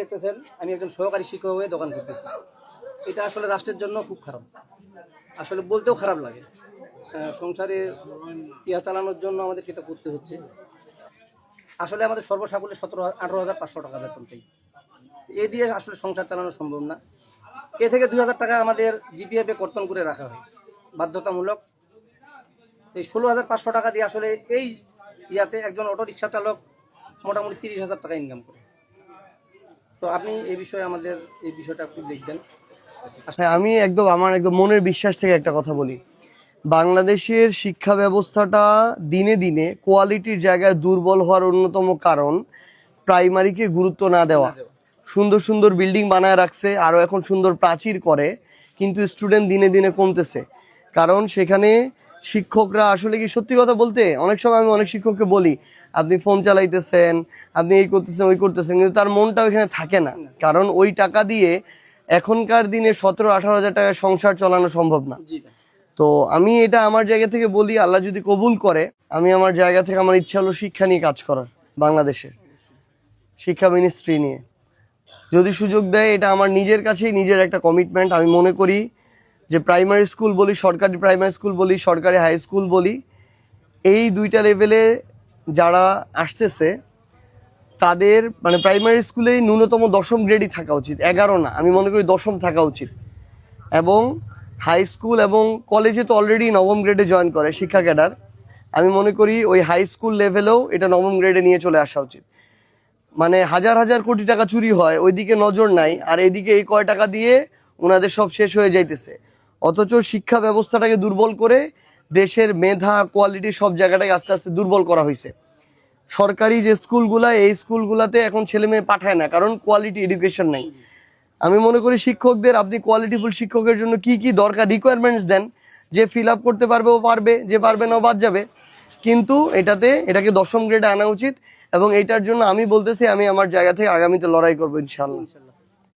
দেখতেছেন, আমি একজন সহকারী শিক্ষক হয়ে দোকান করতেছি। এটা আসলে রাষ্ট্রের জন্য খুব খারাপ। আসলে বলতেও খারাপ লাগে। সংসারে ইয়া চালানোর জন্য আমাদেরকে এটা করতে হচ্ছে। আসলে আমাদের সর্বসাকুল্যে সতেরো, আঠারো হাজার পাঁচশো টাকা বেতন পাই এ দিয়ে আসলে সংসার চালানো সম্ভব না। এ থেকে দুই হাজার টাকা আমাদের জিপিএফ কর্তন করে রাখা হয়। বাধ্যতামূলক। এই ষোলো হাজার পাঁচশো টাকা দিয়ে আসলে এই ইয়াতে একজন অটো রিক্সা চালক মোটামুটি তিরিশ হাজার টাকা ইনকাম করে। তো আপনি এই বিষয়ে আমাদের এই বিষয়টা একটু দেখবেন। হ্যাঁ আমি একদম আমার একদম মনের বিশ্বাস থেকে একটা কথা বলি। বাংলাদেশের শিক্ষা ব্যবস্থাটা দিনে দিনে কোয়ালিটির জায়গায় দুর্বল হওয়ার অন্যতম কারণ প্রাইমারিকে গুরুত্ব না দেওয়া। সুন্দর সুন্দর বিল্ডিং বানায় রাখছে আরও এখন সুন্দর প্রাচীর করে কিন্তু স্টুডেন্ট দিনে দিনে কমতেছে। কারণ সেখানে শিক্ষকরা আসলে কি সত্যি কথা বলতে অনেক সময় আমি অনেক শিক্ষককে বলি আপনি ফোন চালাইতেছেন আপনি এই করতেছেন ওই করতেছেন কিন্তু তার মনটা ওইখানে থাকে না। কারণ ওই টাকা দিয়ে এখনকার দিনে সতেরো আঠারো হাজার টাকায় সংসার চালানো সম্ভব না। তো আমি এটা আমার জায়গা থেকে বলি আল্লাহ যদি কবুল করে আমি আমার জায়গা থেকে আমার ইচ্ছা হলো শিক্ষা নিয়ে কাজ করার বাংলাদেশে। শিক্ষা মিনিস্ট্রি নিয়ে। যদি সুযোগ দেয় এটা আমার নিজের কাছেই নিজের একটা কমিটমেন্ট আমি মনে করি যে প্রাইমারি স্কুল বলি, সরকারি প্রাইমারি স্কুল বলি, সরকারি হাই স্কুল বলি, এই দুইটা লেভেলে যারা আসতেছে, তাদের মানে প্রাইমারি স্কুলেই ন্যূনতম দশম গ্রেডই থাকা উচিত, এগারো না, আমি মনে করি দশম থাকা উচিত। এবং হাই স্কুল এবং কলেজে তো অলরেডি নবম গ্রেডে জয়েন করে, শিক্ষা ক্যাডার আমি মনে করি ওই হাই স্কুল লেভেলেও এটা নবম গ্রেডে নিয়ে চলে আসা উচিত। মানে হাজার হাজার কোটি টাকা চুরি হয়, ওইদিকে নজর নাই, আর এদিকে এই কয় টাকা দিয়ে ওনাদের সব শেষ হয়ে যাইতেছে। অথচ শিক্ষা ব্যবস্থাটাকে দুর্বল করে দেশের মেধা কোয়ালিটি সব জায়গাটাকে আস্তে আস্তে দুর্বল করা হয়েছে। সরকারি যে স্কুলগুলা, এই স্কুলগুলাতে এখন ছেলে মেয়ে পাঠায় না, কারণ কোয়ালিটি এডুকেশন নাই। আমি মনে করি শিক্ষকদের, আপনি কোয়ালিটিফুল শিক্ষকের জন্য কি কি দরকার রিকোয়ারমেন্টস দেন, যে ফিল আপ করতে পারবে ও পারবে, যে পারবে না ও বাদ যাবে। কিন্তু এটাতে, এটাকে দশম গ্রেডে আনা উচিত এবং এটার জন্য আমি বলতেছি, আমি আমার জায়গা থেকে আগামীতে লড়াই করব ইনশাল্লাহ